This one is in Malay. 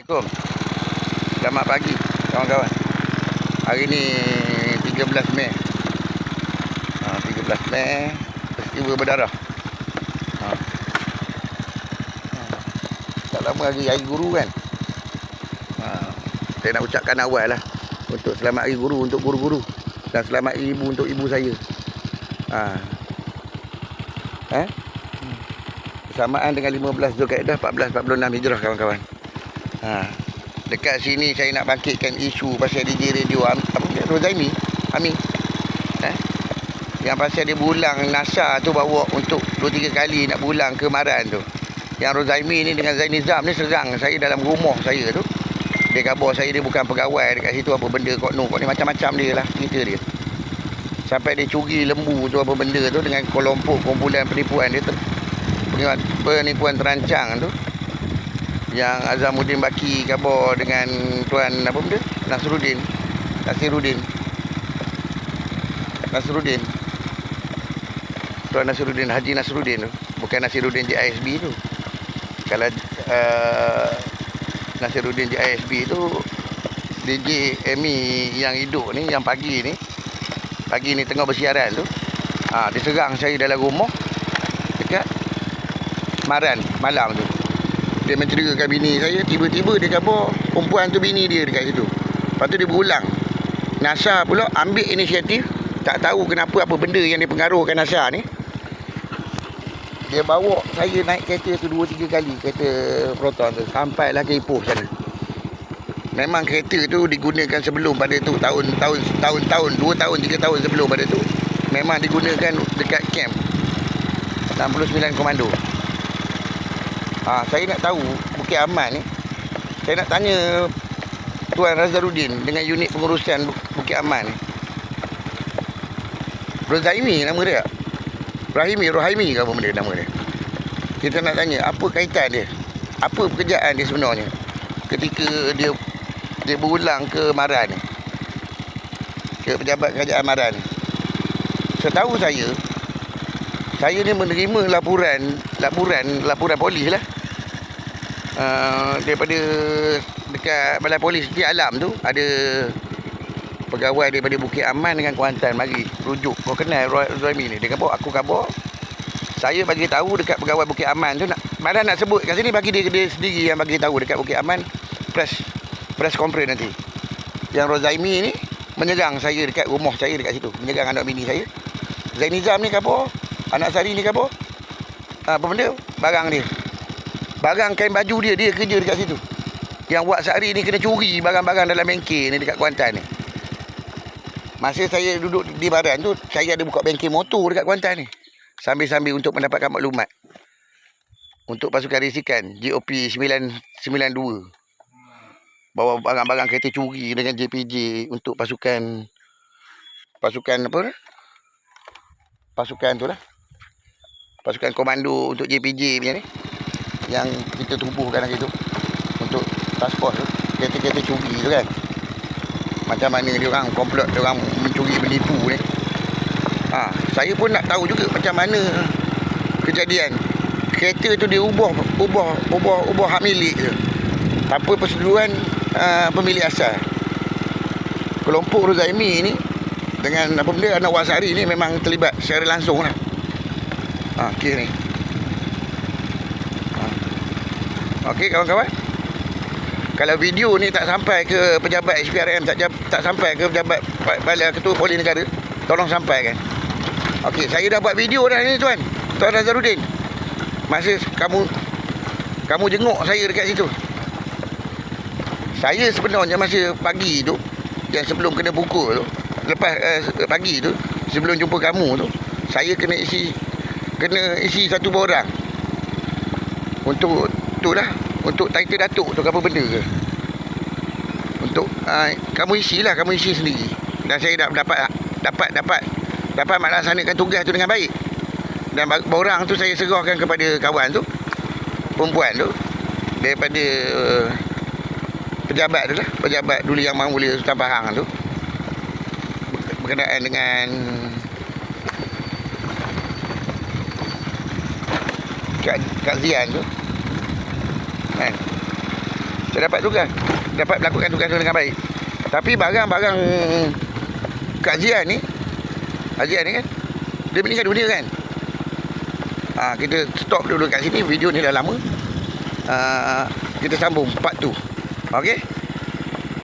Assalamualaikum Selamat pagi kawan-kawan Hari ni 13 Mei ha, 13 Mei Peristiwa berdarah ha. Ha. Tak lama lagi hari guru kan ha. Saya nak ucapkan awal lah Untuk selamat hari guru untuk guru-guru Dan selamat ibu untuk ibu saya ha. Eh? Bersamaan dengan 15 Zulkaidah 1446 Hijrah kawan-kawan Ha. Dekat sini saya nak bangkitkan isu pasal DJ radio Am, dia Rozaimi Amin. Eh? Yang pasal dia berulang NASA tu bawa untuk 2 3 kali nak berulang ke Maran tu. Yang Rozaimi ni dengan Zain Nizam ni serang saya dalam rumah saya tu. Dia khabar saya dia bukan pegawai dekat situ apa benda kok no kok ni macam-macam dia lah cerita dia. Sampai dia curi lembu tu apa benda tu dengan kelompok kumpulan penipuan dia tu. Penipuan terancang tu yang Azamuddin Baki khabar dengan tuan apa benda? Nasruddin. Nasiruddin. Nasruddin. Tuan Nasruddin Haji Nasruddin tu. Bukan Nasiruddin JISB tu. Kalau uh, Nasiruddin JISB tu DJ Emi yang hidup ni yang pagi ni pagi ni tengah bersiaran tu ha, dia serang saya dalam rumah dekat Maran malam tu dia menceritakan bini saya tiba-tiba dia khabar perempuan tu bini dia dekat situ. Lepas tu dia berulang. NASA pula ambil inisiatif tak tahu kenapa apa benda yang dipengaruhkan NASA ni. Dia bawa saya naik kereta tu dua tiga kali kereta Proton tu. Sampailah ke Ipoh sana. Memang kereta tu digunakan sebelum pada tu tahun tahun tahun tahun dua tahun tiga tahun sebelum pada tu memang digunakan dekat camp. 69 komando Ha, saya nak tahu Bukit Aman ni. Saya nak tanya Tuan Razarudin dengan unit pengurusan Bukit Aman ni. Rozaimi nama dia. Rahimi, Rohaimi ke apa benda nama dia. Kita nak tanya apa kaitan dia? Apa pekerjaan dia sebenarnya? Ketika dia dia berulang ke Maran ni. Ke pejabat kerajaan Maran ni. Setahu saya saya ni menerima laporan laporan laporan polis lah uh, daripada dekat balai polis di alam tu ada pegawai daripada Bukit Aman dengan Kuantan. Mari rujuk kau kenal Roymi ni. Dia kata aku khabar saya bagi tahu dekat pegawai Bukit Aman tu. Nak mana nak sebut kat sini bagi dia, dia sendiri yang bagi tahu dekat Bukit Aman. Press press conference nanti. Yang Rozaimi ni menyerang saya dekat rumah saya dekat situ. Menyerang anak bini saya. Zainizam ni khabar Anak Sari ni ke apa? Ha, apa benda? Barang dia. Barang kain baju dia, dia kerja dekat situ. Yang buat sehari ni kena curi barang-barang dalam bengkel ni dekat Kuantan ni. Masa saya duduk di badan tu, saya ada buka bengkel motor dekat Kuantan ni. Sambil-sambil untuk mendapatkan maklumat. Untuk pasukan risikan, GOP 992. Bawa barang-barang kereta curi dengan JPJ untuk pasukan... Pasukan apa? Pasukan tu lah pasukan komando untuk JPJ punya ni yang kita tubuhkan lagi tu untuk transport tu. Kereta-kereta curi tu kan. Macam mana dia orang komplot dia orang mencuri menipu ni. Ha, saya pun nak tahu juga macam mana kejadian. Kereta tu dia ubah ubah ubah ubah hak milik tu tanpa persetujuan uh, pemilik asal. Kelompok Rozaimi ni dengan apa benda anak Wasari ni memang terlibat secara langsung lah. Ha, okey ni. Ha. Okey kawan-kawan. Kalau video ni tak sampai ke pejabat SPRM tak tak sampai ke pejabat Balai Ketua Polis Negara, tolong sampaikan. Okey, saya dah buat video dah ni tuan. Tuan Nazarudin. Masa kamu kamu jenguk saya dekat situ. Saya sebenarnya masa pagi tu yang sebelum kena pukul tu, lepas uh, pagi tu sebelum jumpa kamu tu, saya kena isi kena isi satu borang untuk tu lah. Untuk title datuk tu apa benda ke? Untuk uh, kamu isilah kamu isi sendiri. Dan saya dah dapat dapat dapat dapat melaksanakan tugas tu dengan baik. Dan borang tu saya serahkan kepada kawan tu perempuan tu daripada uh, pejabat tu lah. Pejabat dulu yang Mulia Sultan Pahang tu. Berkenaan dengan Kak, Kak Zian tu kan Saya dapat tugas. Dapat melakukan tugas tu dengan baik. Tapi barang-barang Kak Zian ni, Azian ni kan, dia meninggal dunia kan? Ha, kita stop dulu kat sini. Video ni dah lama. Ha, kita sambung part tu. Okey?